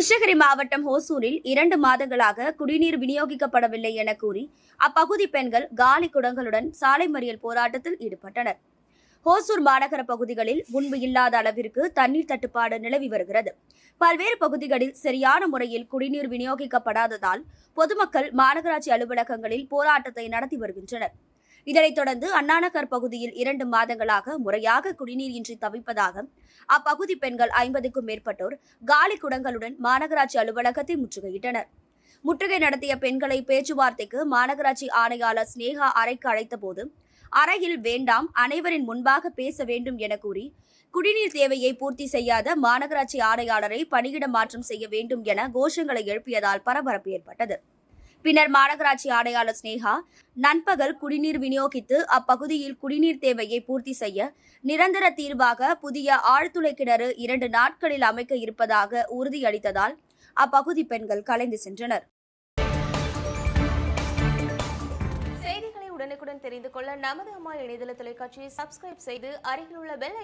கிருஷ்ணகிரி மாவட்டம் ஹோசூரில் இரண்டு மாதங்களாக குடிநீர் விநியோகிக்கப்படவில்லை என கூறி அப்பகுதி பெண்கள் காலி குடங்களுடன் சாலை மறியல் போராட்டத்தில் ஈடுபட்டனர். ஹோசூர் மாநகர பகுதிகளில் முன்பு இல்லாத அளவிற்கு தண்ணீர் தட்டுப்பாடு நிலவி வருகிறது. பல்வேறு பகுதிகளில் சரியான முறையில் குடிநீர் விநியோகிக்கப்படாததால் பொதுமக்கள் மாநகராட்சி அலுவலகங்களில் போராட்டத்தை நடத்தி வருகின்றனர். இதனைத் தொடர்ந்து அண்ணாநகர் பகுதியில் இரண்டு மாதங்களாக முறையாக குடிநீர் இன்றி தவிப்பதாக அப்பகுதி பெண்கள் ஐம்பதுக்கும் மேற்பட்டோர் காலி குடங்களுடன் மாநகராட்சி அலுவலகத்தை முற்றுகையிட்டனர். முற்றுகை நடத்திய பெண்களை பேச்சுவார்த்தைக்கு மாநகராட்சி ஆணையாளர் ஸ்னேகா அறைக்கு அழைத்தபோது அறையில் வேண்டாம் அனைவரின் முன்பாக பேச வேண்டும் என கூறி குடிநீர் தேவையை பூர்த்தி செய்யாத மாநகராட்சி ஆணையாளரை பணியிட மாற்றம் செய்ய வேண்டும் என கோஷங்களை எழுப்பியதால் பரபரப்பு ஏற்பட்டது. பின்னர் மாநகராட்சி ஆணையாளர் ஸ்னேகா நண்பகல் குடிநீர் விநியோகித்து அப்பகுதியில் குடிநீர் தேவையை பூர்த்தி செய்ய நிரந்தர தீர்வாக புதிய ஆழ்துளை கிணறு இரண்டு நாட்களில் அமைக்க இருப்பதாக உறுதியளித்ததால் அப்பகுதி பெண்கள் கலைந்து சென்றனர். செய்திகளை உடனுக்குடன் தெரிந்து கொள்ள நமது அம்மா இணையதள தொலைக்காட்சியை சப்ஸ்கிரைப் செய்து அருகில் உள்ள பெல்